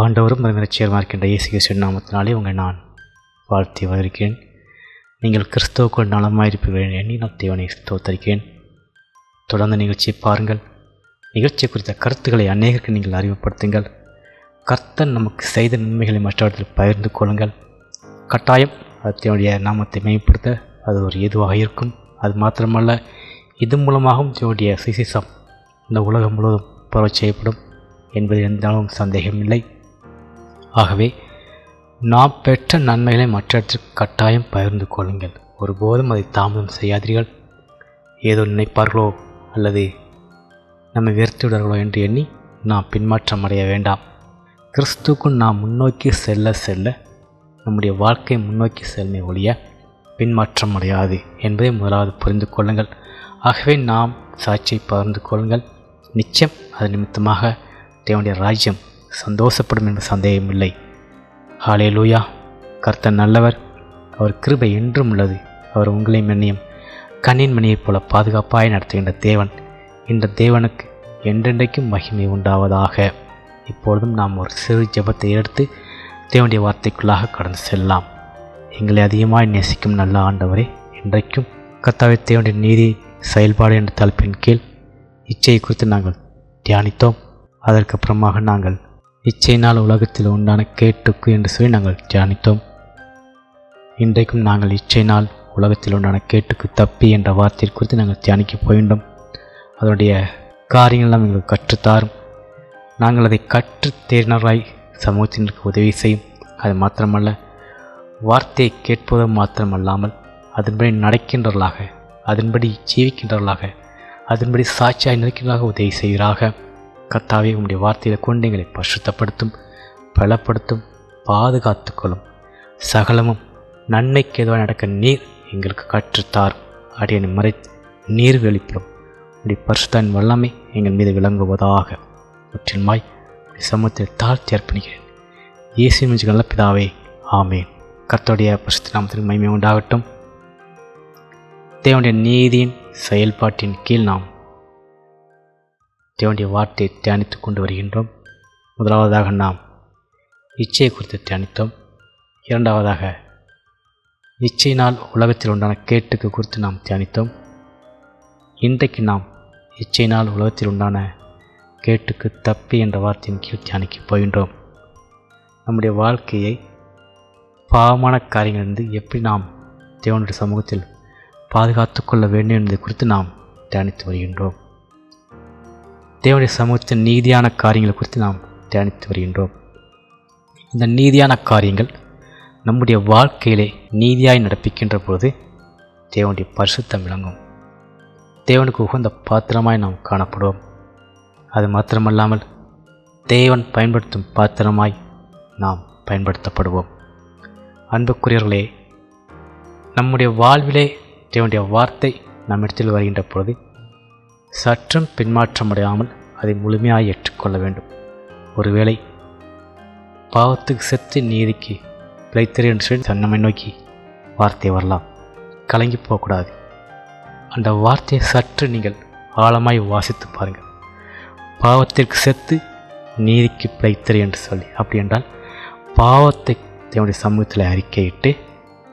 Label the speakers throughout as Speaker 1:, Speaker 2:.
Speaker 1: ஆண்டவரும் மருந்தரட்சியருமா இருக்கின்ற இயேசு கிறிஸ்துவின் நாமத்தினாலே உங்கள் நான் வாழ்த்தி வருகிறேன் நீங்கள் கிறிஸ்துவுக்குள் நலமாயிருப்பீர்கள் எண்ணி நான் தேவனை தோத்தரிக்கிறேன் தொடர்ந்து நிகழ்ச்சியை பாருங்கள். நிகழ்ச்சி குறித்த கருத்துக்களை அநேகருக்கு நீங்கள் அறிமுகப்படுத்துங்கள். கர்த்தன் நமக்கு செய்த நன்மைகளை மற்றவர்கள் பகிர்ந்து கொள்ளுங்கள். கட்டாயம் அது நாமத்தை மேம்படுத்த அது ஒரு ஏதுவாக இருக்கும். அது மாத்திரமல்ல இது மூலமாகவும் தேவனுடைய சிசிசம் இந்த உலகம் முழுவதும் பரவ செய்யப்படும் என்பதில் எந்தாலும் சந்தேகமில்லை. ஆகவே நாம் பெற்ற நன்மைகளை மற்றவற்றுக்கு கட்டாயம் பகிர்ந்து கொள்ளுங்கள். ஒருபோதும் அதை தாமதம் செய்யாதீர்கள். ஏதோ நினைப்பார்களோ அல்லது நம்மை வெறுத்துவிடார்களோ என்று எண்ணி நாம் பின்மாற்றம் அடைய வேண்டாம். கிறிஸ்துக்குள் நாம் முன்னோக்கி செல்ல செல்ல நம்முடைய வாழ்க்கை முன்னோக்கி செல்மை ஒழிய பின்மாற்றம் அடையாது என்பதை முதலாவது புரிந்து கொள்ளுங்கள். ஆகவே நாம் சாட்சியை பகிர்ந்து கொள்ளுங்கள். நிச்சயம் அது நிமித்தமாக தேவனுடைய ராஜ்யம் சந்தோஷப்படும் என்ற சந்தேகமில்லை ஹாலே லூயா கர்த்தர் நல்லவர். அவர் கிருபை என்றும் உள்ளது. அவர் உங்களையும் என்னையும் கண்ணின் மணியைப் போல பாதுகாப்பாய் நடத்துகின்ற தேவன். இந்த தேவனுக்கு என்றென்றைக்கும் மகிமை உண்டாவதாக. இப்பொழுதும் நாம் ஒரு சிறு ஜெபத்தை எடுத்து தேவனுடைய வார்த்தைக்குள்ளாக கடந்து செல்லலாம். எங்களை அதிகமாய் நேசிக்கும் நல்ல ஆண்டவரே இன்றைக்கும் கத்தாவை தேவனுடைய நீதி செயல்பாடு என்ற தலைப்பின் கீழ் இச்சையை குறித்து நாங்கள் தியானித்தோம். அதற்கப்புறமாக நாங்கள் இச்சையினால் உலகத்தில் உண்டான கேட்டுக்கு என்று சொல்லி நாங்கள் தியானித்தோம். இன்றைக்கும் நாங்கள் இச்சையினால் உலகத்தில் உண்டான கேட்டுக்கு தப்பி என்ற வார்த்தை குறித்து நாங்கள் தியானிக்க போகின்றோம். அதனுடைய காரியங்கள்லாம் எங்களுக்கு கற்றுத்தாரும். நாங்கள் அதை கற்று தேர்னராய் சமூகத்தினருக்கு உதவி செய்யும். அது மாத்திரமல்ல வார்த்தையை கேட்பது மாத்திரமல்லாமல் அதன்படி நடக்கின்றவர்களாக அதன்படி ஜீவிக்கின்றவர்களாக அதன்படி சாட்சியாக நிற்கின்றவர்களாக உதவி செய்கிறார்கள் கத்தாவே உம்முடைய வார்த்தையில் கொண்டு எங்களை பசுத்தப்படுத்தும் பலப்படுத்தும் பாதுகாத்து கொள்ளும் சகலமும் நன்மைக்கு எதுவாக நடக்க நீர் எங்களுக்கு கற்றுத்தார். அடியனை மறை நீர் வெளிப்படும். உடைய பரிசுத்தான் வல்லமை எங்கள் மீது விளங்குவதாக முற்றிலுமாய் சமூகத்தில் தாழ்த்தி அர்ப்பணிக்கிறேன். இயேசு மிஞ்சுகள் பிதாவே ஆமேன். கத்தோடைய பரிசுத்த நாமத்தின் மகிமை உண்டாகட்டும். தேவனுடைய நீதியின் செயல்பாட்டின் கீழ் நாம் தேவனுடைய வார்த்தையை தியானித்து கொண்டு வருகின்றோம். முதலாவதாக நாம் இச்சையை குறித்து தியானித்தோம். இரண்டாவதாக இச்சையினால் உலகத்தில் உண்டான கேட்டுக்கு குறித்து நாம் தியானித்தோம். இன்றைக்கு நாம் இச்சையினால் உலகத்தில் உண்டான கேட்டுக்கு தப்பி என்ற வார்த்தையின் கீழ் தியானிக்கப் போகின்றோம். நம்முடைய வாழ்க்கையை பாவமான காரியங்களிலிருந்து எப்படி நாம் தேவனுடைய சமூகத்தில் பாதுகாத்து கொள்ள வேண்டும் என்பதை குறித்து நாம் தியானித்து வருகின்றோம். தேவனுடைய சமூகத்தின் நீதியான காரியங்கள் குறித்து நாம் தியானித்து வருகின்றோம். இந்த நீதியான காரியங்கள் நம்முடைய வாழ்க்கையிலே நீதியாய் நடப்பிக்கின்ற பொழுது தேவனுடைய பரிசுத்தம் விளங்கும். தேவனுக்கு உகந்த பாத்திரமாய் நாம் காணப்படுவோம். அது மாத்திரமல்லாமல் தேவன் பயன்படுத்தும் பாத்திரமாய் நாம் பயன்படுத்தப்படுவோம். அன்புக்குரியவர்களே நம்முடைய வாழ்விலே தேவனுடைய வார்த்தை நம்மிடத்தில் வருகின்ற பொழுது சற்றும் பின்மாற்றமடையாமல் அதை முழுமையாக ஏற்றுக்கொள்ள வேண்டும். ஒருவேளை பாவத்துக்கு செத்து நீதிக்கு பிழைத்திரு என்று சொல்லி தன்னமை நோக்கி வார்த்தை வரலாம். கலங்கி போகக்கூடாது. அந்த வார்த்தையை சற்று நீங்கள் ஆழமாய் வாசித்து பாருங்கள். பாவத்திற்கு செத்து நீதிக்கு பிழைத்திரு என்று சொல்லி. அப்படி என்றால் பாவத்தை என்னுடைய சமூகத்தில் அறிக்கையிட்டு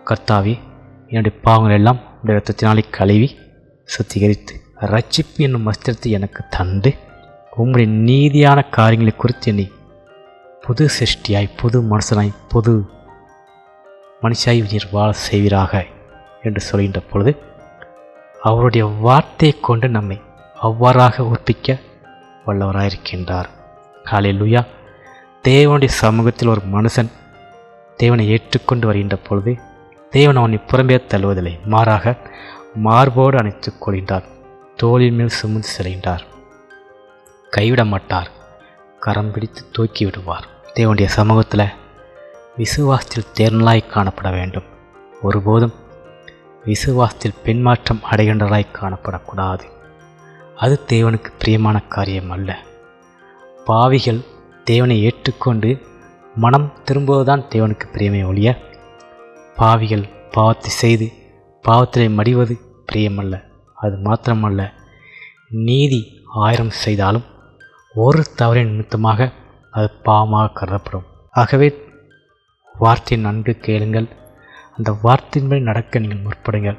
Speaker 1: கர்த்தாவி என்னுடைய பாவங்கள் எல்லாம் உடைய ரத்தத்தினாலே கழுவி சுத்திகரித்து ரட்சிப்பு என்னும் வஸ்திரத்தை எனக்கு தந்து உங்களுடைய நீதியான காரியங்களை குறித்து என்னை புது சிருஷ்டியாய் புது மனுஷனாய் புது மனுஷாய் நீர் வாழ செய்வீராக என்று சொல்கின்ற பொழுது அவருடைய வார்த்தையை கொண்டு நம்மை அவ்வாறாக உற்பிக்க வல்லவராயிருக்கின்றார். காலை லுயா தேவனுடைய சமூகத்தில் ஒரு மனுஷன் தேவனை ஏற்றுக்கொண்டு வருகின்ற பொழுது தேவன் அவனை புறம்பே தள்ளுவதில்லை மாறாக மார்போடு அணைத்துக் கொள்கின்றார். தோளின் மேல் சுமந்து செல்கின்றார் கைவிட மாட்டார் கரம் பிடித்து தூக்கி விடுவார் தேவனுடைய சமூகத்தில் விசுவாசத்தில் தேர்னலாய் காணப்பட வேண்டும். ஒருபோதும் விசுவாசத்தில் பின்மாற்றம் அடைகின்றலாய் காணப்படக்கூடாது. அது தேவனுக்கு பிரியமான காரியம் அல்ல. பாவிகள் தேவனை ஏற்றுக்கொண்டு மனம் திரும்புவதுதான் தேவனுக்கு பிரியமே ஒழிய பாவிகள் பாவத்தை செய்து பாவத்திலே மடிவது பிரியமல்ல. அது மாத்திரமல்ல நீதி ஆயிரம் செய்தாலும் ஒரு தவறின் நிமித்தமாக அது பாவமாக கருதப்படும். ஆகவே வார்த்தையை நன்கு கேளுங்கள். அந்த வார்த்தையின்படி நடக்க நீங்கள் முற்படுங்கள்.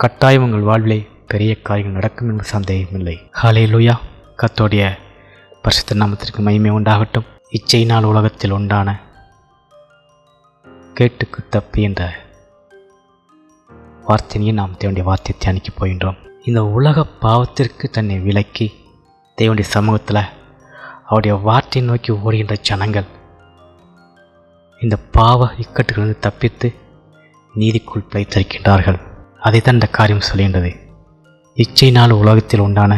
Speaker 1: கட்டாயம் உங்கள் வாழ்விலே பெரிய காரியங்கள் நடக்கும் என்று சந்தேகமில்லை ஹாலே லூயா கத்தோடைய பரிசுத்த நாமத்திற்கு மகிமை உண்டாகட்டும். இச்சை நாள் உலகத்தில் உண்டான கேட்டுக்கு தப்பி என்ற வார்த்தையை நாம் தேவனுடைய வார்த்தை தியானிக்க போகின்றோம். இந்த உலக பாவத்திற்கு தன்னை விலக்கி தேவனுடைய சமூகத்தில் அவருடைய வார்த்தையை நோக்கி ஓடுகின்ற ஜனங்கள் இந்த பாவ இக்கட்டுகளிலிருந்து தப்பித்து நீதிக்குள் பிழைத்திருக்கின்றார்கள். அதை தான் இந்த காரியம் சொல்கின்றது. இச்சையினால் உலகத்தில் உண்டான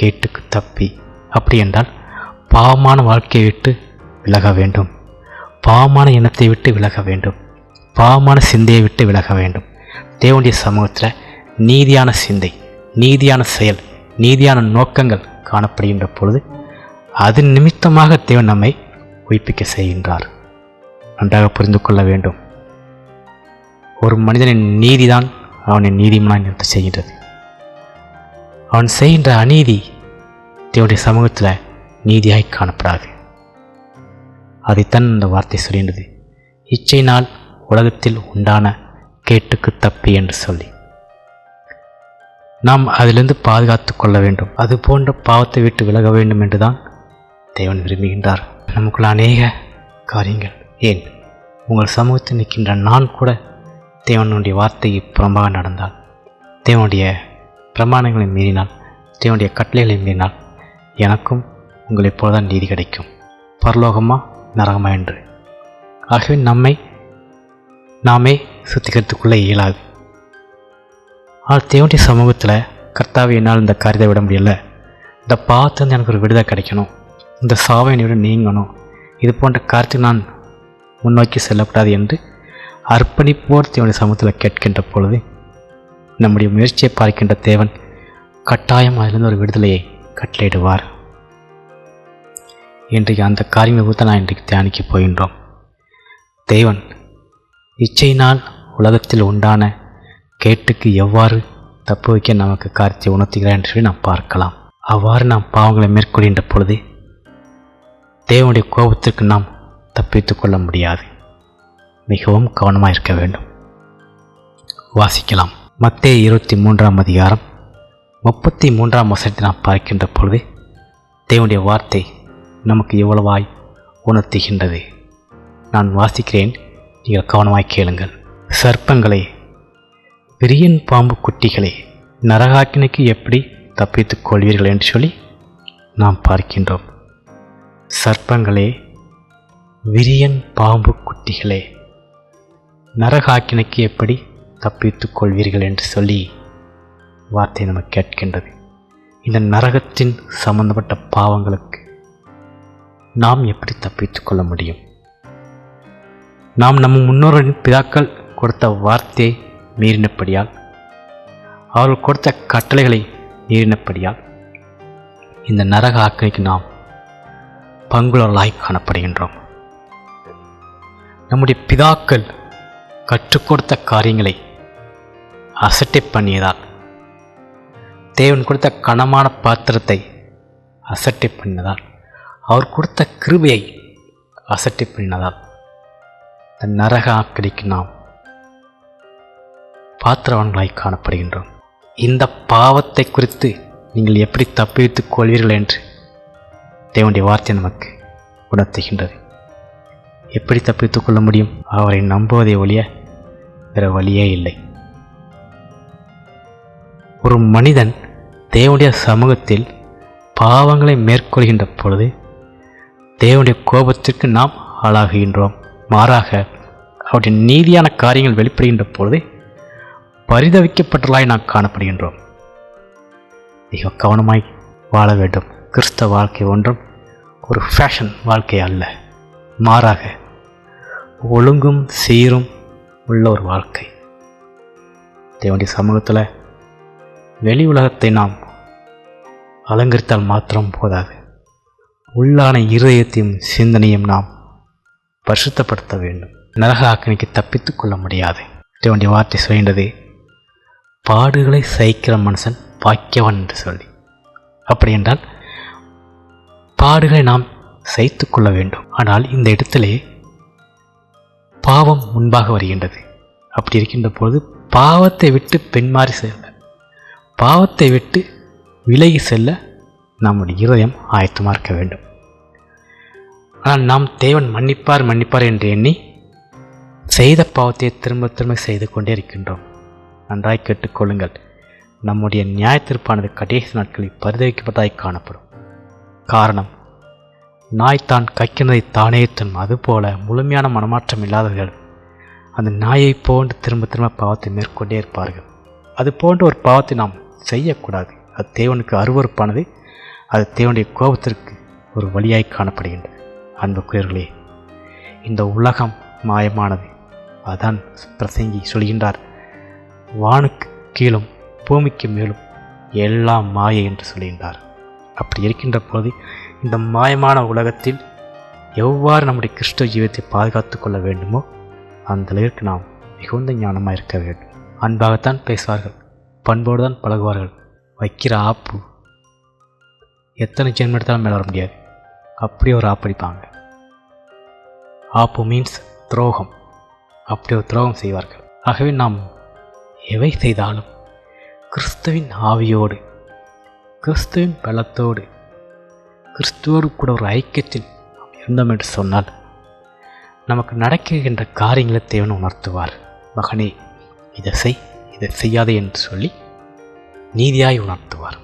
Speaker 1: கேட்டுக்கு தப்பி அப்படி என்றால் பாவமான வாழ்க்கையை விட்டு விலக வேண்டும். பாவமான எண்ணத்தை விட்டு விலக வேண்டும். பாவமான சிந்தையை விட்டு விலக வேண்டும். தேவனுடைய சமூகத்தில் நீதியான சிந்தை நீதியான செயல் நீதியான நோக்கங்கள் காணப்படுகின்ற பொழுது அது நிமித்தமாக தேவன் நம்மை உயிர்ப்பிக்க செய்கின்றார். நன்றாக புரிந்து கொள்ள வேண்டும். ஒரு மனிதனின் நீதிதான் அவனை நீதிமனாய் நிறுத்த செய்கின்றது. அவன் செய்கின்ற அநீதி தேவனுடைய சமூகத்தில் நீதியாய் காணப்படாது. அதைத்தான் இந்த வார்த்தை சொல்கின்றது. இச்சை நாள் உலகத்தில் உண்டான கேட்டுக்கு தப்பி என்று சொல்லி. நாம் அதிலிருந்து பாதுகாத்து கொள்ள வேண்டும். அது போன்ற பாவத்தை விட்டு விலக வேண்டும் என்றுதான் தேவன் விரும்புகின்றார். நமக்குள்ள அநேக காரியங்கள். ஏன்? உங்கள் சமூகத்தில் நிற்கின்ற நான் கூட தேவனுடைய வார்த்தையை புறம்பாக நடந்தால் தேவனுடைய பிரமாணங்களை மீறினால் தேவனுடைய கட்டளைகளை மீறினால் எனக்கும் உங்களை போலதான் நீதி கிடைக்கும். பரலோகமா நரகமா என்று. ஆகவே நம்மை நாமே சுத்திக்கிறதுக்குள்ளே இயலாது. ஆனால் தேவனுடைய சமூகத்தில் கர்த்தாவை என்னால் இந்த காரியத்தை விட முடியல. இந்த பார்த்து எனக்கு ஒரு விடுதலை கிடைக்கணும். இந்த சாவை என்னை விட நீங்கணும். இது போன்ற காரியத்தை நான் முன்னோக்கி செல்லக்கூடாது என்று அர்ப்பணிப்போர் தேவனுடைய சமூகத்தில் கேட்கின்ற பொழுது நம்முடைய முயற்சியை பார்க்கின்ற தேவன் கட்டாயம் அதிலிருந்து ஒரு விடுதலையை கட்டளையிடுவார். இன்றைக்கு அந்த காரியங்களை குறித்து நான் இன்றைக்கு தியானிக்க போகின்றோம். தேவன் இச்சையினால் உலகத்தில் உண்டான கேட்டுக்கு எவ்வாறு தப்பு வைக்க நமக்கு காரியத்தை உணர்த்துகிறார் என்று சொல்லி நாம் பார்க்கலாம். அவ்வாறு நாம் பாவங்களை மேற்கொள்கின்ற பொழுது தேவனுடைய கோபத்திற்கு நாம் தப்பித்து கொள்ள முடியாது. மிகவும் கவனமாக இருக்க வேண்டும். வாசிக்கலாம். மத்திய இருபத்தி மூன்றாம் அதிகாரம் முப்பத்தி மூன்றாம் வசனத்தை நாம் பார்க்கின்ற பொழுது தேவனுடைய வார்த்தை நமக்கு எவ்வளவாய் உணர்த்துகின்றது. நான் வாசிக்கிறேன். நீங்கள் கவனமாய் கேளுங்கள். சர்ப்பங்களை விரியன் பாம்பு குட்டிகளை நரகாக்கினைக்கு எப்படி தப்பித்துக் கொள்வீர்கள் என்று சொல்லி நாம் பார்க்கின்றோம். சர்ப்பங்களே விரியன் பாம்பு குட்டிகளே நரகாக்கினைக்கு எப்படி தப்பித்துக் கொள்வீர்கள் என்று சொல்லி வார்த்தை நம்ம கேட்கின்றது. இந்த நரகத்தின் சம்பந்தப்பட்ட பாவங்களுக்கு நாம் எப்படி தப்பித்துக் கொள்ள முடியும்? நாம் நம் முன்னோர்களின் பிதாக்கள் கொடுத்த வார்த்தையை மீறினபடியால் அவர்கள் கொடுத்த கட்டளைகளை மீறினபடியால் இந்த நரக ஆக்கைக்கு நாம் பங்குளர்களாய் காணப்படுகின்றோம். நம்முடைய பிதாக்கள் கற்றுக் கொடுத்த காரியங்களை அசட்டை பண்ணியதால் தேவன் கொடுத்த கனமான பாத்திரத்தை அசட்டை பண்ணினதால் அவர் கொடுத்த கிருபையை அசட்டை பண்ணினதால் நரக ஆக்கிரிக்கு நாம் பாத்திரவான்களாய் காணப்படுகின்றோம். இந்த பாவத்தை குறித்து நீங்கள் எப்படி தப்பித்துக் கொள்வீர்கள் என்று தேவனுடைய வார்த்தை நமக்கு உணர்த்துகின்றது. எப்படி தப்பித்துக் கொள்ள முடியும்? அவரை நம்புவதை ஒழிய வேற வழியே இல்லை. ஒரு மனிதன் தேவனுடைய சமூகத்தில் பாவங்களை மேற்கொள்கின்ற பொழுது தேவனுடைய கோபத்திற்கு நாம் ஆளாகுகின்றோம். மாறாக அவருடைய நீதியான காரியங்கள் வெளிப்படுகின்ற பொழுது பரிதவிக்கப்பட்டலாய் நாம் காணப்படுகின்றோம். மிக கவனமாய் வாழ வேண்டும். கிறிஸ்தவ வாழ்க்கை ஒன்றும் ஒரு ஃபேஷன் வாழ்க்கை அல்ல. மாறாக ஒழுங்கும் சீரும் உள்ள ஒரு வாழ்க்கை. தேவனுடைய சமூகத்தில் வெளி உலகத்தை நாம் அலங்கரித்தால் மாத்திரம் போதாது. உள்ளான இருதயத்தையும் சிந்தனையும் நாம் பரிசுத்தப்படுத்த வேண்டும். நரக ஆக்கினைக்கு தப்பித்து கொள்ள முடியாது. தேவனுடைய வார்த்தை சொல்கின்றது பாடுகளை சகிக்கிற மனுஷன் பாக்கியவன் என்று சொல்லி. அப்படி என்றால் பாடுகளை நாம் சைத்து கொள்ள வேண்டும். ஆனால் இந்த இடத்திலே பாவம் முன்பாக வருகின்றது. அப்படி இருக்கின்ற பொழுது பாவத்தை விட்டு பெண்மாறி செல்ல பாவத்தை விட்டு விலகி செல்ல நம்முடைய இருதயம் ஆயத்தமாக இருக்க வேண்டும். ஆனால் நாம் தேவன் மன்னிப்பார் மன்னிப்பார் என்று எண்ணி செய்த பாவத்தை திரும்ப திரும்ப செய்து கொண்டே இருக்கின்றோம். நன்றாய் கேட்டுக்கொள்ளுங்கள் நம்முடைய நியாயத்திற்பானது கடைசி நாட்களில் பரிதவிக்கப்பட்டதாய் காணப்படும். காரணம் நாய் தான் கக்கினதை தானே தன் அதுபோல முழுமையான மனமாற்றம் இல்லாதவர்கள் அந்த நாயை போன்று திரும்ப திரும்ப பாவத்தை மேற்கொண்டே இருப்பார்கள். அது போன்ற ஒரு பாவத்தை நாம் செய்யக்கூடாது. அது தேவனுக்கு அருவறுப்பானது அது தேவனுடைய கோபத்திற்கு ஒரு வழியாய் காணப்படுகின்றது. அன்புக்குயர்களே இந்த உலகம் மாயமானது. அதான் பிரசங்கி சொல்கின்றார் வானுக்கு கீழும் பூமிக்கு மேலும் எல்லாம் மாயை என்று சொல்கின்றார். அப்படி இருக்கின்ற போது இந்த மாயமான உலகத்தில் எவ்வாறு நம்முடைய கிருஷ்ண ஜீவத்தை பாதுகாத்து கொள்ள வேண்டுமோ அந்த அளவிற்கு நாம் மிகுந்த ஞானமாக இருக்க வேண்டும். அன்பாகத்தான் பேசுவார்கள் பண்போடு தான் பழகுவார்கள். வைக்கிற ஆப்பு எத்தனை ஜென்மெடுத்தாலும் மேலே வர முடியாது. அப்படியே ஒரு ஆப்படிப்பாங்க ஆப்பு மீன்ஸ் துரோகம். அப்படி ஒரு துரோகம் செய்வார்கள். ஆகவே நாம் எவை செய்தாலும் கிறிஸ்துவின் ஆவியோடு கிறிஸ்துவின் பலத்தோடு கிறிஸ்துவோடு கூட ஒரு ஐக்கியத்தில் நாம் இருந்தோம் என்று சொன்னால் நமக்கு நடக்கின்ற காரியங்களை தேவன் உணர்த்துவார். மகனே இதை செய் இதை செய்யாதே என்று சொல்லி நீதியாய் உணர்த்துவார்.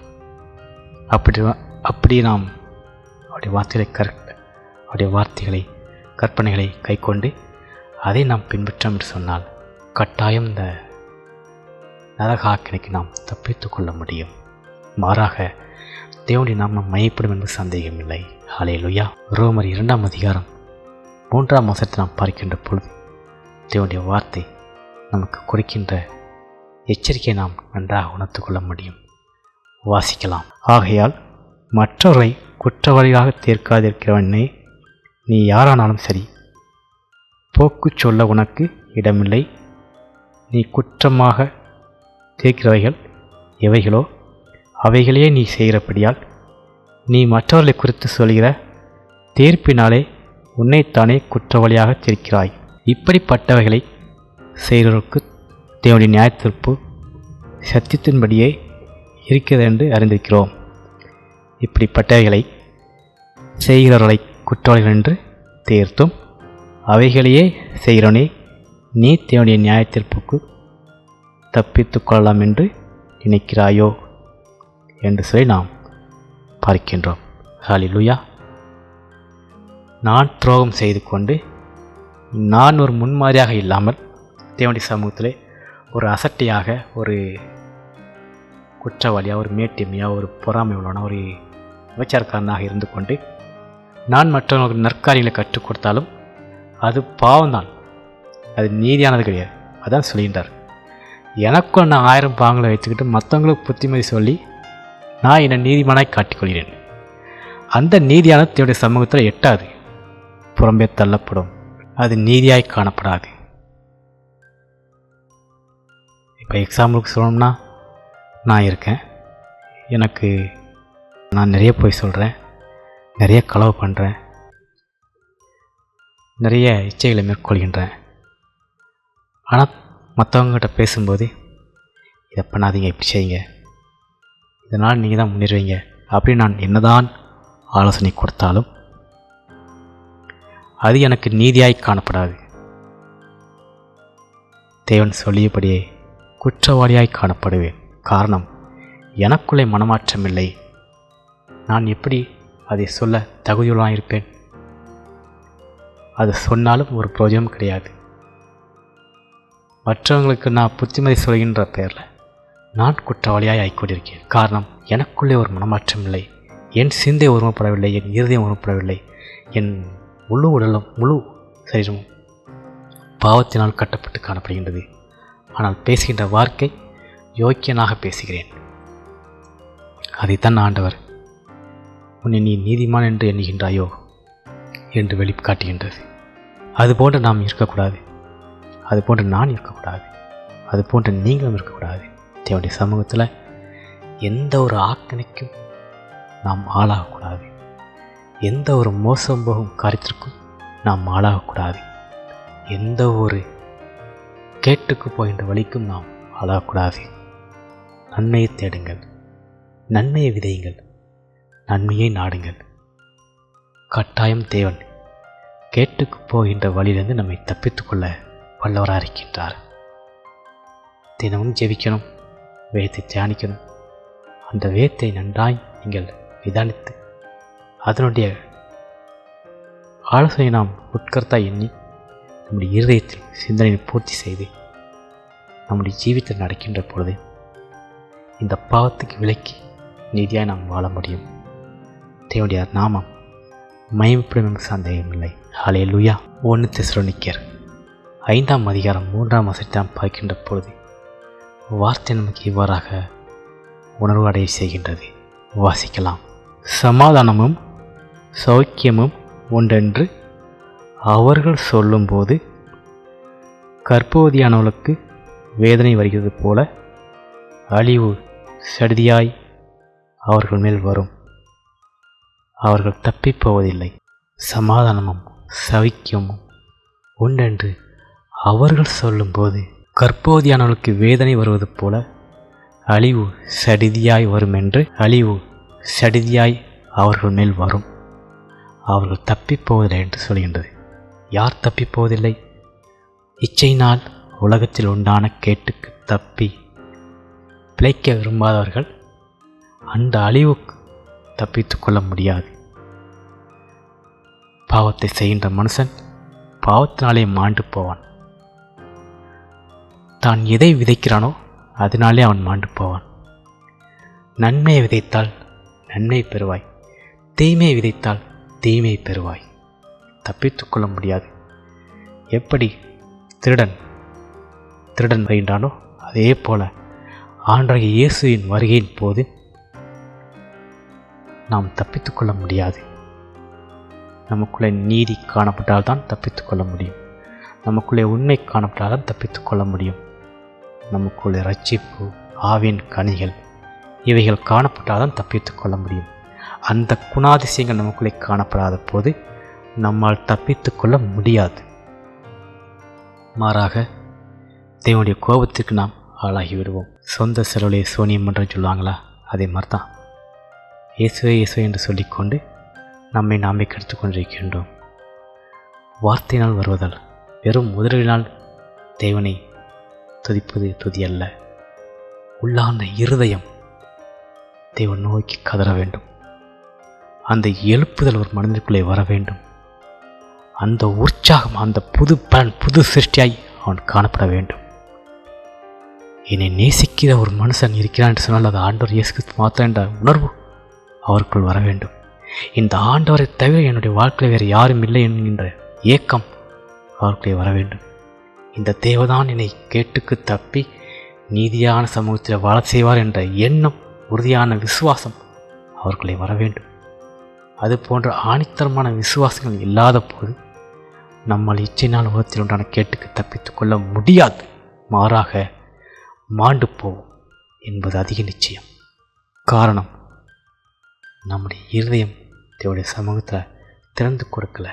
Speaker 1: அப்படி அப்படி நாம் அவருடைய வார்த்தைகளை கற் அவருடைய வார்த்தைகளை கற்பனைகளை கைக்கொண்டு அதை நாம் பின்பற்றோம் என்று சொன்னால் கட்டாயம் இந்த நரகாக்கினைக்கு நாம் தப்பித்து கொள்ள முடியும். மாறாக தேவனுடைய நாமம் மையப்படும் என்று சந்தேகமில்லை ஹலே லுயா ரோமர் இரண்டாம் அதிகாரம் மூன்றாம் மாதத்தை நாம் பார்க்கின்ற பொழுது தேவனுடைய வார்த்தை நமக்கு கொடுக்கின்ற எச்சரிக்கையை நாம் நன்றாக உணர்த்து கொள்ள முடியும். வாசிக்கலாம். ஆகையால் மற்றவரை குற்றவாளியாக தீர்க்காதிருக்கிறவனே நீ யாரானாலும் சரி போக்கு சொல்ல உனக்கு இடமில்லை. நீ குற்றமாக தீர்க்கிறவைகள் எவைகளோ அவைகளையே நீ செய்கிறபடியால் நீ மற்றவர்களை குறித்து சொல்கிற தீர்ப்பினாலே உன்னைத்தானே குற்றவாளியாக தீர்க்கிறாய். இப்படிப்பட்டவைகளை செய்கிறவருக்கு தேவனுடைய நியாயத்தீர்ப்பு சத்தியத்தின்படியே இருக்கிறது என்று அறிந்திருக்கிறோம். இப்படிப்பட்டவைகளை செய்கிறவர்களை குற்றவாளிகள் என்று தீர்த்தும் அவைகளையே செய்கிறவனே நீ தேவனுடைய நியாயத்தீர்ப்புக்கு தப்பித்து கொள்ளலாம் என்று நினைக்கிறாயோ என்று சொல்லி நாம் பார்க்கின்றோம். ஹாலிலுயா நான் துரோகம் செய்து கொண்டு நான் ஒரு முன்மாதிரியாக இல்லாமல் தேவனுடைய சமூகத்திலே ஒரு அசட்டையாக ஒரு குற்றவாளியாக ஒரு மேட்டிமையாக ஒரு பொறாமை உள்ளவனா ஒரு விபச்சாரக்காரனாக இருந்து கொண்டு நான் மற்றவங்களுக்கு நற்காரியங்களை கற்றுக் கொடுத்தாலும் அது பாவம்தான். அது நீதியானது கிடையாது. அதான் சொல்கின்றார். எனக்கும் நான் ஆயிரம் பாங்களை வைத்துக்கிட்டு மற்றவங்களுக்கு புத்திமதி சொல்லி நான் என்னை நீதிமானாய் காட்டிக்கொள்கிறேன். அந்த நீதியானது தேவடைய சமூகத்தில் எட்டாது. புறம்பே தள்ளப்படும். அது நீதியாய் காணப்படாது. இப்போ எக்ஸாம்பிளுக்கு சொல்லணும்னா நான் இருக்கேன். எனக்கு நான் நிறைய போய் சொல்கிறேன். நிறைய களவு பண்ணுறேன் நிறைய இச்சைகளை மேற்கொள்கின்றேன். ஆனால் மற்றவங்ககிட்ட பேசும்போது இதை பண்ணாதீங்க இப்படி செய்யுங்க. இதனால் நீங்கள் தான் முன்னேறுவீங்க. அப்படின்னு நான் என்னதான் ஆலோசனை கொடுத்தாலும் அது எனக்கு நீதியாய் காணப்படாது. தேவன் சொல்லியபடியே குற்றவாளியாய் காணப்படுவேன். காரணம் எனக்குள்ளே மனமாற்றமில்லை நான் எப்படி அதை சொல்ல தகுதியுள்ளாக இருப்பேன். அது சொன்னாலும் ஒரு பிரயோஜனம் கிடையாது. மற்றவங்களுக்கு நான் புத்திமதி சொல்கின்ற பெயரில் நான் குற்றவாளியாய் ஆகிக்கொண்டிருக்கேன் காரணம் எனக்குள்ளே ஒரு மனமாற்றம் இல்லை. என் சிந்தை உருவப்படவில்லை என் இருதயம் உருவப்படவில்லை என் முழு உடலும் முழு சரீரமும் பாவத்தினால் கட்டப்பட்டு காணப்படுகின்றது. ஆனால் பேசுகின்ற வார்த்தை யோக்கியனாக பேசுகிறேன். அதைத்தான் ஆண்டவர் உன்னை நீ நீதிமான் என்று எண்ணுகின்றாயோ? என்று வெளிக்காட்டுகின்றது. அதுபோன்று நாம் இருக்கக்கூடாது. அதுபோன்று நான் இருக்கக்கூடாது. அதுபோன்று நீங்களும் இருக்கக்கூடாது. தேவனுடைய சமூகத்தில் எந்த ஒரு ஆக்கணிக்கும் நாம் ஆளாகக்கூடாது. எந்த ஒரு மோசம் போகும் காரியத்திற்கும் நாம் ஆளாகக்கூடாது. எந்த ஒரு கேட்டுக்கு போகின்ற வழிக்கும் நாம் ஆளாகக்கூடாது. நன்மையை தேடுங்கள். நன்மையை விதையுங்கள். நன்மையை நாடுங்கள். கட்டாயம் தேவன் கேட்டுக்கு போகின்ற வழியிலிருந்து நம்மை தப்பித்துக்கொள்ள வல்லவராக இருக்கின்றார். தினமும் ஜெபிக்கணும் வேதத்தை தியானிக்கணும். அந்த வேதத்தை நன்றாய் நீங்கள் நிதானித்து அதனுடைய ஆலோசனை நாம் உட்கர்த்தா எண்ணி நம்முடைய இருதயத்தில் சிந்தனையை பூர்த்தி செய்து நம்முடைய ஜீவித்தில் நடக்கின்ற பொழுது இந்த பாவத்துக்கு விலக்கி நீதியாய் நாம் வாழ முடியும். தேவனுடைய நாமம். மயமப்படும் சந்தேகம் சந்தேகமில்லை ஹலே லுயா ஒன்று திசுரணிக்கர் ஐந்தாம் அதிகாரம் மூன்றாம் வசத்தை பார்க்கின்ற பொழுது வார்த்தை நமக்கு இவ்வாறாக உணர்வு அடைய செய்கின்றது. வாசிக்கலாம். சமாதானமும் சௌக்கியமும் உண்டென்று அவர்கள் சொல்லும்போது கர்ப்பவதியானவளுக்கு வேதனை வருகிறது போல அழிவு சடுதியாய் அவர்கள் மேல் வரும். அவர்கள் தப்பிப்போவதில்லை. சமாதானமும் சவிக்கியமும் உண்டென்று அவர்கள் சொல்லும்போது கற்போதியானவர்களுக்கு வேதனை வருவது போல அழிவு சடிதியாய் வரும் என்று அழிவு சடிதியாய் அவர்கள் மேல் வரும். அவர்கள் தப்பிப்போவதில்லை என்று சொல்கின்றது. யார் தப்பிப்போவதில்லை? இச்சையினால் உலகத்தில் உண்டான கேட்டுக்கு தப்பி பிழைக்க விரும்பாதவர்கள் அந்த அழிவுக்கு தப்பித்து கொள்ள முடியாது. பாவத்தை செய்கின்ற மனுஷன் பாவத்தினாலே மாண்டு போவான். தான் எதை விதைக்கிறானோ அதனாலே அவன் மாண்டு போவான். நன்மையை விதைத்தால் நன்மை பெறுவாய். தீமையை விதைத்தால் தீமையை பெறுவாய். தப்பித்துக்கொள்ள முடியாது. எப்படி திருடன் திருடன் வருகின்றானோ அதே போல ஆண்டவராகிய இயேசுவின் வருகையின் போது நாம் தப்பித்துக்கொள்ள முடியாது. நமக்குள்ளே நீதி காணப்பட்டால்தான் தான் தப்பித்துக்கொள்ள முடியும். நமக்குள்ளே உண்மை காணப்பட்டால்தான் தப்பித்துக்கொள்ள முடியும். நமக்குள்ளே ரட்சிப்பு ஆவின் கனிகள் இவைகள் காணப்பட்டால்தான் தப்பித்துக்கொள்ள முடியும். அந்த குணாதிசயங்கள் நமக்குள்ளே காணப்படாத போது நம்மால் தப்பித்துக்கொள்ள முடியாது. மாறாக தேவனுடைய கோபத்திற்கு நாம் ஆளாகி விடுவோம் சொந்த செலவிலே சோனியம் என்று சொல்லுவாங்களா? அதே மாதிரி தான் இயேசுவே இயேசுவே என்று சொல்லிக்கொண்டு நம்மை நாமே கெடுத்து கொண்டிருக்கின்றோம் வார்த்தையினால் வருவதால் வெறும் முதலினால் தேவனை துதிப்பது துதி அல்ல உள்ளார்ந்த இருதயம் தேவன் நோக்கி கதற வேண்டும். அந்த எழுப்புதல் ஒரு மனிதனுக்குள்ளே வர வேண்டும். அந்த உற்சாகம் அந்த புது பலன் புது சிருஷ்டியாய் அவன் காணப்பட வேண்டும். என்னை நேசிக்கிற ஒரு மனுஷன் இருக்கிறான் என்று சொன்னால் அது ஆண்டவர் இயேசு கிறிஸ்து மாத்திரம் என்ற உணர்வு அவருக்குள் வர வேண்டும். இந்த ஆண்டவரை தவிர என்னுடைய வாழ்க்கையில் வேறு யாரும் இல்லை என்கின்ற ஏக்கம் அவருக்குள்ளே வர வேண்டும். இந்த தேவதான் என்னை கேட்டுக்கு தப்பி நீதியான சமூகத்தில் வாழ செய்வார் என்ற எண்ணம் உறுதியான விசுவாசம் அவர்களை வர வேண்டும். அது போன்ற ஆணித்தரமான விசுவாசங்கள் இல்லாத போது நம்மால் இச்சையினால் உலகத்தில் உண்டான கேட்டுக்கு தப்பித்து கொள்ள முடியாது. மாறாக மாண்டு போவோம் என்பது அதிக நிச்சயம். காரணம் நம்முடைய இருதயம் தேவடைய சமூகத்தில் திறந்து கொடுக்கல.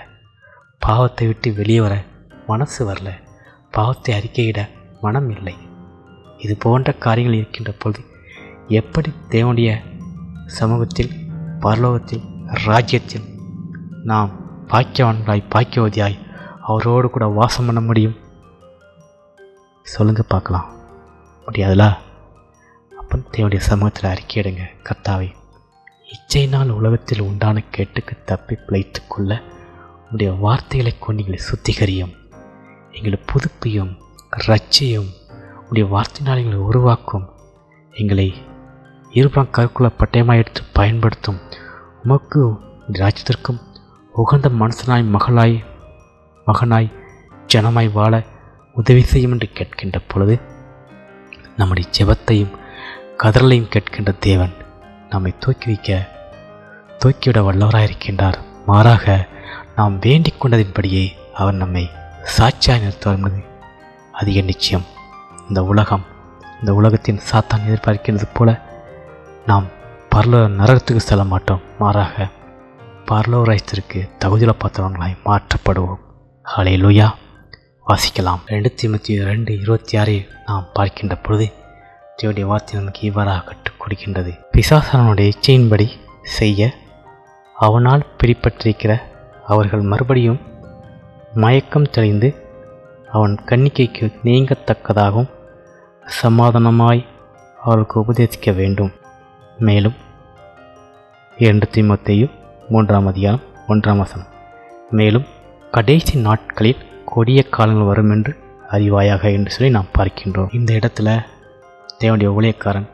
Speaker 1: பாவத்தை விட்டு வெளியே வர மனசு வரல. பாவத்தை அறிக்கையிட மனம் இல்லை. இது போன்ற காரியங்கள் இருக்கின்ற பொழுது எப்படி தேவனுடைய சமூகத்தில் பரலோகத்தில் ராஜ்யத்தில் நாம் பாக்கியவான்களாய் பாக்கியவதியாய் அவரோடு கூட வாசம் பண்ண முடியும்? சொல்லுங்க பார்க்கலாம். முடியாதுல? அப்போ தேவனுடைய சமூகத்தில் அறிக்கையிடுங்க. கர்த்தாவை இச்சையினால் உலகத்தில் உண்டான கேட்டுக்கு தப்பி பிழைத்து கொள்ள உடைய வார்த்தைகளை கொண்டு எங்களை சுத்திகரியும். எங்களை புதுப்பியும் ரட்சியும் உடைய வார்த்தையினால் எங்களை உருவாக்கும். எங்களை இருபுறம் கருக்குள்ள பட்டயமாக எடுத்து பயன்படுத்தும். உமக்கு ராஜ்யத்திற்கும் உகந்த மனுஷனாய் மகளாய் மகனாய் ஜனமாய் வாழ உதவி செய்யும் என்று கேட்கின்ற பொழுது நம்முடைய ஜெபத்தையும் கதறலையும் கேட்கின்ற தேவன் நம்மை தூக்கி வைக்க தூக்கிவிட வல்லவராக இருக்கின்றார் மாறாக நாம் வேண்டிக் கொண்டதின்படியே அவர் நம்மை சாட்சியாக நிறுத்துவார் என்பது அதிக நிச்சயம். இந்த உலகம் இந்த உலகத்தின் சாத்தான் எதிர்பார்க்கிறது போல நாம் பரல நரகத்துக்கு செல்ல மாட்டோம். மாறாக பரலோராயத்திற்கு தகுதியில் பார்த்தவர்களாய் மாற்றப்படுவோம். ஹலே லூயா வாசிக்கலாம். ரெண்டு தீமத்தி ரெண்டு இருபத்தி ஆறை நாம் பார்க்கின்ற பொழுது தேவடைய வார்த்தை நமக்கு இவ்வாறாக கொடுக்கின்றது. பிசாசனுடைய இச்சையின்படி செய்ய அவனால் பிடிப்பட்டிருக்கிற அவர்கள் மறுபடியும் மயக்கம் தெளிந்து அவன் கண்ணிக்கைக்கு நீங்கத்தக்கதாகவும் சமாதானமாய் அவர்களுக்கு உபதேசிக்க வேண்டும். மேலும் இரண்டு திமுத்தையும் மூன்றாம் அதிகாரம் ஒன்றாம் வசனம். மேலும் கடைசி நாட்களில் கொடிய காலங்கள் வரும் என்று அறிவாயாக என்று சொல்லி நாம் பார்க்கின்றோம். இந்த இடத்துல தேவனுடைய ஊழியக்காரன்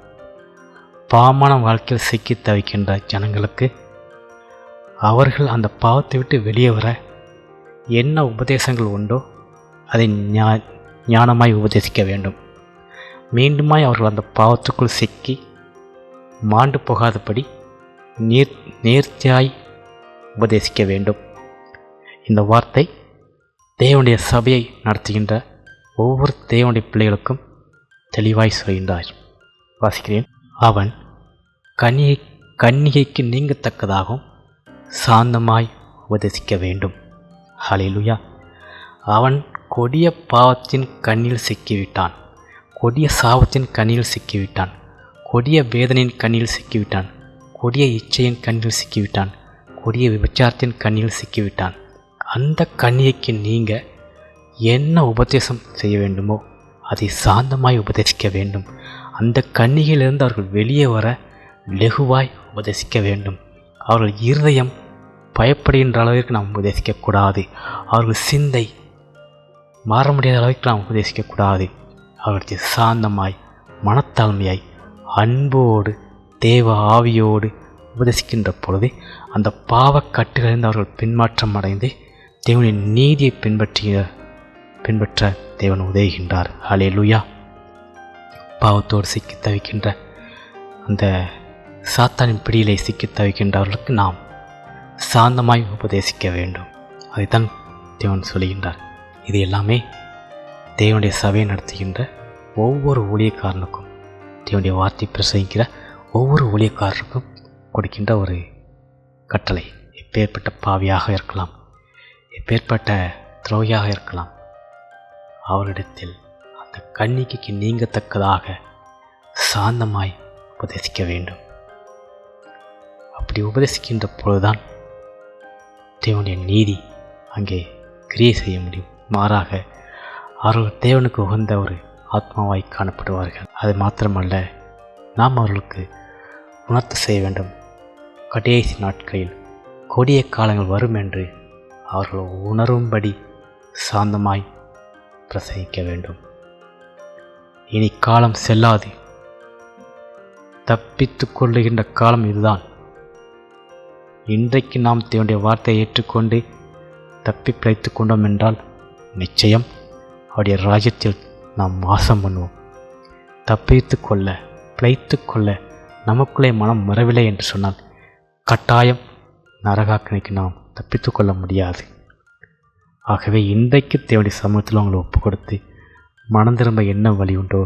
Speaker 1: பாவமான வாழ்க்கையில் சிக்கி தவிக்கின்ற ஜனங்களுக்கு அவர்கள் அந்த பாவத்தை விட்டு வெளியே வர என்ன உபதேசங்கள் உண்டோ அதை ஞா ஞானமாய் உபதேசிக்க வேண்டும். மீண்டுமாய் அவர்கள் அந்த பாவத்துக்குள் சிக்கி மாண்டு போகாதபடி நீர் நேர்த்தியாய் உபதேசிக்க வேண்டும். இந்த வார்த்தை தேவனுடைய சபையை நடத்துகின்ற ஒவ்வொரு தேவனுடைய பிள்ளைகளுக்கும் தெளிவாய் சொல்கின்றார். வாசிக்கிறேன். அவன் கன்னியை கன்னிகைக்கு நீங்கத்தக்கதாகவும் சாந்தமாய் உபதேசிக்க வேண்டும். ஹலிலுயா அவன் கொடிய பாவத்தின் கண்ணில் சிக்கிவிட்டான். கொடிய சாபத்தின் கண்ணில் சிக்கிவிட்டான். கொடிய வேதனையின் கண்ணில் சிக்கிவிட்டான். கொடிய இச்சையின் கண்ணில் சிக்கிவிட்டான். கொடிய விபச்சாரத்தின் கண்ணில் சிக்கிவிட்டான். அந்த கண்ணியைக்கு நீங்கள் என்ன உபதேசம் செய்ய வேண்டுமோ அதை சாந்தமாய் உபதேசிக்க வேண்டும். அந்த கன்னிகையிலிருந்து அவர்கள் வெளியே வர லெகுவாய் உபதேசிக்க வேண்டும். அவர்கள் இருதயம் பயப்படுகின்ற அளவிற்கு நாம் உபதேசிக்கக்கூடாது. அவர்கள் சிந்தை மாற முடியாத அளவிற்கு நாம் உபதேசிக்கக்கூடாது. அவர்களுக்கு சாந்தமாய் மனத்தாழ்மையாய் அன்போடு தேவ ஆவியோடு உபதேசிக்கின்ற பொழுது அந்த பாவக்கட்டுகளிலிருந்து அவர்கள் பின்மாற்றம் அடைந்து தேவனின் நீதியை பின்பற்றிய பின்பற்ற தேவன் உதவுகின்றார். ஹலே லுயா பாவத்தோடு சிக்கி தவிக்கின்ற அந்த சாத்தானின் பிடியிலே சிக்கி தவிக்கின்றவர்களுக்கு நாம் சாந்தமாய் உபதேசிக்க வேண்டும். அதைத்தான் தேவன் சொல்லுகின்றார். இது எல்லாமே தேவனுடைய சபையை நடத்துகின்ற ஒவ்வொரு ஊழியக்காரனுக்கும் தேவனுடைய வார்த்தை பிரசவிக்கிற ஒவ்வொரு ஊழியக்காரருக்கும் கொடுக்கின்ற ஒரு கட்டளை. எப்பேற்பட்ட பாவியாக இருக்கலாம் எப்பேற்பட்ட துரோகியாக இருக்கலாம் அவரிடத்தில் அந்த கன்னிகைக்கு நீங்கத்தக்கதாக சாந்தமாய் உபதேசிக்க வேண்டும். அப்படி உபதேசிக்கின்ற பொழுதுதான் தேவனுடைய நீதி அங்கே கிரியை செய்ய முடியும். மாறாக அவர்கள் தேவனுக்கு உகந்த ஒரு ஆத்மாவாய் காணப்படுவார்கள். அது மாத்திரமல்ல நாம் அவர்களுக்கு உணர்த்த செய்ய வேண்டும். கடைசி நாட்களில் கொடிய காலங்கள் வரும் என்று அவர்கள் உணரும்படி சாந்தமாய் பிரசங்கிக்க வேண்டும். இனி காலம் செல்லாது. தப்பித்து கொள்ளுகின்ற காலம் இதுதான். இன்றைக்கு நாம் தேவனுடைய வார்த்தையை ஏற்றுக்கொண்டு தப்பி பிழைத்து கொண்டோம் என்றால் நிச்சயம் அவருடைய ராஜ்யத்தில் நாம் வாசம் பண்ணுவோம். தப்பித்து கொள்ள பிழைத்து கொள்ள நமக்குள்ளே மனம் மறவில்லை என்று சொன்னால் கட்டாயம் நரகாக்கனைக்கு நாம் தப்பித்து கொள்ள முடியாது. ஆகவே இன்றைக்கு தேவனுடைய சமூகத்தில் உங்களை ஒப்பு கொடுத்து மனம் திரும்ப என்ன வழி உண்டோ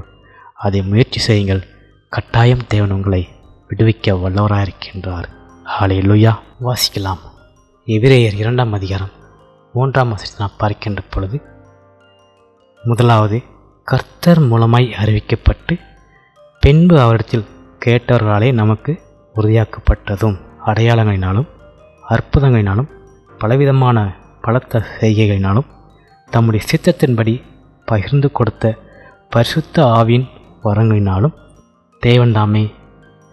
Speaker 1: அதை முயற்சி செய்யுங்கள். கட்டாயம் தேவன் உங்களை விடுவிக்க வல்லவராக இருக்கின்றார் ஹாலே லுயா வாசிக்கலாம். எவிரேயர் இரண்டாம் அதிகாரம் மூன்றாம் வசதி நாம் பார்க்கின்ற பொழுது முதலாவது கர்த்தர் மூலமாய் அறிவிக்கப்பட்டு பின்பு அவரிடத்தில் கேட்டவர்களாலே நமக்கு உறுதியாக்கப்பட்டதும் அடையாளங்களினாலும் அற்புதங்களினாலும் பலவிதமான பலத்த செய்கைகளினாலும் தம்முடைய சித்தத்தின்படி பகிர்ந்து கொடுத்த பரிசுத்த ஆவின் வரங்களினாலும் தேவன் தாமே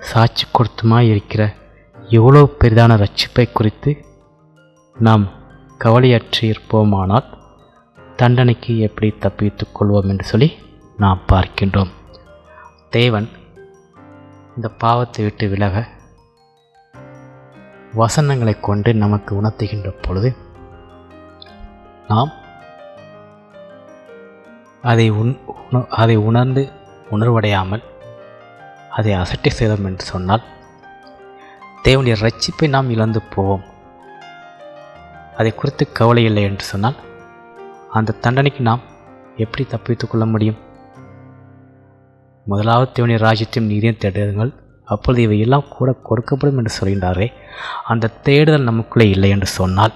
Speaker 1: சாட்சி கொடுத்துமாய் இருக்கிற எவ்வளோ பெரிதான ரட்சிப்பை குறித்து நாம் கவலையற்றி இருப்போமானால் தண்டனைக்கு எப்படி தப்பித்துக் கொள்வோம் என்று சொல்லி நாம் பார்க்கின்றோம். தேவன் இந்த பாவத்தை விட்டு விலக வசனங்களை கொண்டு நமக்கு உணர்த்துகின்ற பொழுது நாம் அதை உண் அதை உணர்ந்து உணர்வடையாமல் அதை அசட்டை செய்தோம் என்று சொன்னால் தேவனுடைய ரட்சிப்பை நாம் இழந்து போவோம். அதை குறித்து கவலை இல்லை என்று சொன்னால் அந்த தண்டனைக்கு நாம் எப்படி தப்பித்துக் கொள்ள முடியும்? முதலாவது தேவனுடைய ராஜ்யத்தையும் நீதியும் தேடுங்கள். அப்பொழுது இவையெல்லாம் கூட கொடுக்கப்படும் என்று சொல்கின்றாரே. அந்த தேடுதல் நமக்குள்ளே இல்லை என்று சொன்னால்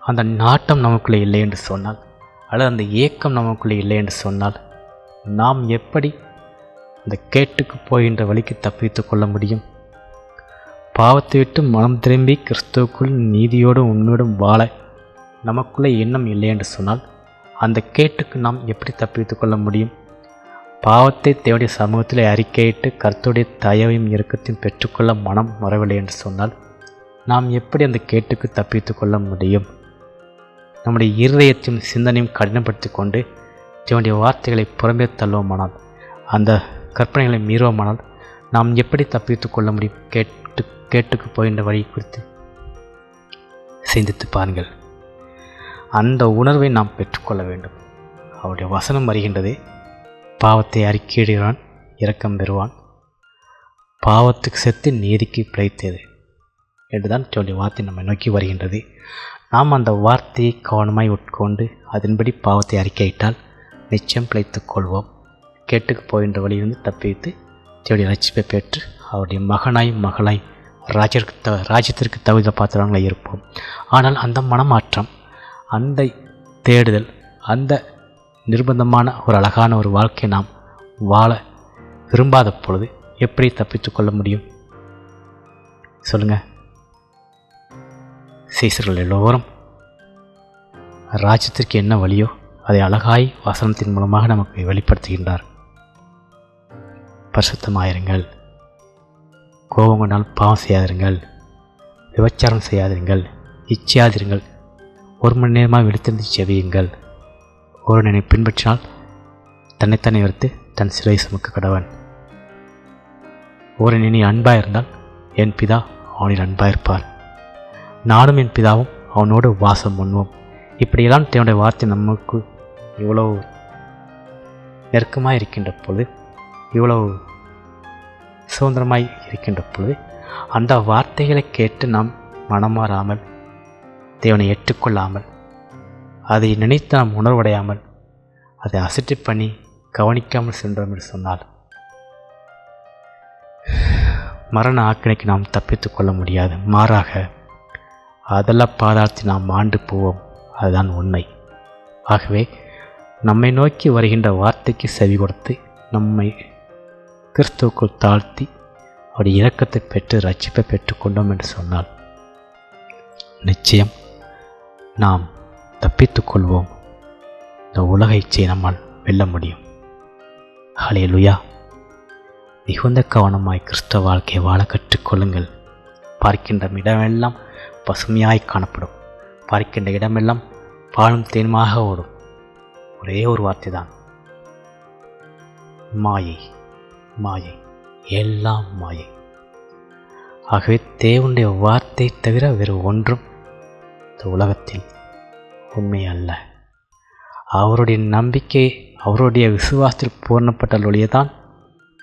Speaker 1: அந்த நாட்டம் நமக்குள்ளே இல்லை என்று சொன்னால் அல்லது அந்த ஏக்கம் நமக்குள்ளே இல்லை என்று சொன்னால் நாம் எப்படி அந்த கேட்டுக்கு போகின்ற வழிக்கு தப்பித்து கொள்ள முடியும்? பாவத்தை விட்டு மனம் திரும்பி கிறிஸ்துவுக்குள் நீதியோடும் உண்மையோடும் வாழ நமக்குள்ளே எண்ணம் இல்லை என்று சொன்னால் அந்த கேட்டுக்கு நாம் எப்படி தப்பித்து கொள்ள முடியும்? பாவத்தை தேவடைய சமூகத்தில் அறிக்கையிட்டு கர்த்தருடைய தயவையும் இறக்கத்தையும் பெற்றுக்கொள்ள மனம் வரவில்லை என்று சொன்னால் நாம் எப்படி அந்த கேட்டுக்கு தப்பித்து கொள்ள முடியும்? நம்முடைய இருதயத்தையும் சிந்தனையும் கடினப்படுத்தி கொண்டு தேவனுடைய வார்த்தைகளை புறம்பே தள்ளுவோமானால் அந்த கற்பனைகளை மீறுவோமானால் நாம் எப்படி தப்பித்து கொள்ள முடியும்? கேட்டு கேட்டுக்கு போகின்ற வழி குறித்து சிந்தித்து பாருங்கள். அந்த உணர்வை நாம் பெற்றுக்கொள்ள வேண்டும். அவருடைய வசனம் வருகின்றது பாவத்தை அறிக்கையிடுகிறான் இரக்கம் பெறுவான். பாவத்துக்கு செத்து நீதிக்கு பிழைத்தது. என்றுதான் சொல்லி வார்த்தை நம்மை நோக்கி வருகின்றது. நாம் அந்த வார்த்தையை கவனமாய் உட்கொண்டு அதன்படி பாவத்தை அறிக்கையிட்டால் நிச்சயம் பிழைத்துக் கொள்வோம். கேட்டுக்கு போகின்ற வழியிலிருந்து தப்பித்து தேவடைய ரட்சிப்பை பெற்று அவருடைய மகனாய் மகளாய் ராஜருக்கு த ராஜ்யத்திற்கு தகுந்த பாத்திரங்களாக இருப்போம். ஆனால் அந்த மனமாற்றம் அந்த தேடுதல் அந்த நிர்பந்தமான ஒரு அழகான ஒரு வாழ்க்கை நாம் வாழ விரும்பாத பொழுது எப்படி தப்பித்து கொள்ள முடியும்? சொல்லுங்கள் சீசர்கள் எல்லோரும் ராஜ்யத்திற்கு என்ன வழியோ அதை அழகாய் வசனத்தின் மூலமாக நமக்கு வெளிப்படுத்துகின்றார். பரிசுத்தமாயிருங்கள். கோபம் கொண்டால் பாவம் செய்யாதிருங்கள். விபச்சாரம் செய்யாதிருங்கள். இச்சையாதிருங்கள். ஒரு மணி நேரமாக விழுத்திருந்து செவியுங்கள். ஒரு நினை பின்பற்றினால் தன்னைத்தானே வைத்து தன் சிலை சுமக்க கடவன். ஒரு நினை அன்பாக இருந்தால் என் பிதா அவனில் அன்பாக இருப்பார் நானும் என் பிதாவும் அவனோடு வாசம் பண்ணுவோம். இப்படியெல்லாம் தேவனுடைய வார்த்தை நமக்கு இவ்வளவு நெருக்கமாக இருக்கின்ற பொழுது இவ்வளவு சுதந்திரமாய் இருக்கின்ற பொழுது அந்த வார்த்தைகளை கேட்டு நாம் மனமாறாமல் தேவனை ஏற்றுக்கொள்ளாமல் அதை நினைத்து நாம் உணர்வடையாமல் அதை அசட்டி பண்ணி கவனிக்காமல் சென்றோம் என்று சொன்னால் மரண ஆக்கினைக்கு நாம் தப்பித்து கொள்ள முடியாது. மாறாக அதெல்லாம் பாதாளத்தை நாம் ஆண்டு போவோம். அதுதான் உண்மை. ஆகவே நம்மை நோக்கி வருகின்ற வார்த்தைக்கு செவி கொடுத்து நம்மை கிறிஸ்துவுக்குள் தாழ்த்தி அவருடைய இரக்கத்தை பெற்று ரட்சிப்பை பெற்றுக்கொண்டோம் என்று சொன்னால் நிச்சயம் நாம் தப்பித்துக் கொள்வோம். இந்த உலக இச்சையை நம்மால் வெல்ல முடியும். ஹலே லுயா மிகுந்த கவனமாய் கிறிஸ்தவ வாழ்க்கையை வாழ கற்றுக்கொள்ளுங்கள் பார்க்கின்ற இடமெல்லாம் பசுமையாய் காணப்படும். பார்க்கின்ற இடமெல்லாம் பாலும் தேனுமாக ஓடும். ஒரே ஒரு வார்த்தை தான் மாயை மாயை எல்லாம் மாயை. ஆகவே தேவனுடைய வார்த்தை தவிர வேறு ஒன்றும் இந்த உலகத்தில் உண்மை அல்ல. அவருடைய நம்பிக்கை அவருடைய விசுவாசத்தில் பூரணப்பட்ட தான்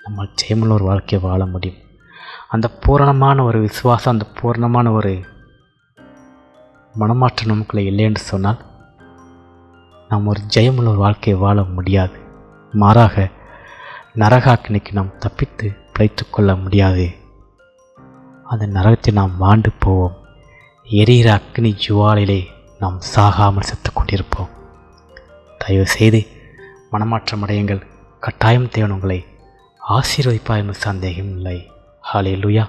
Speaker 1: நம்ம ஜெயமுள்ள ஒரு வாழ்க்கையை வாழ முடியும். அந்த பூரணமான ஒரு விசுவாசம் அந்த பூரணமான ஒரு மனமாற்ற நமக்குள்ளே இல்லை என்று சொன்னால் நாம் ஒரு ஜெயமுள்ள ஒரு வாழ்க்கையை வாழ முடியாது. மாறாக நரகாக்கினைக்கு நாம் தப்பித்து பிழைத்து கொள்ள முடியாது. அந்த நரகத்தை நாம் வாண்டு போவோம். எரிகிற அக்னி ஜுவாலிலே நாம் சாகாமல் செத்து கொண்டிருப்போம். தயவு செய்து மனமாற்றம் அடையுங்கள். கட்டாயம் தேவன் உங்களை ஆசீர்வதிப்பார் என்று சந்தேகம் இல்லை. ஹாலே லுயா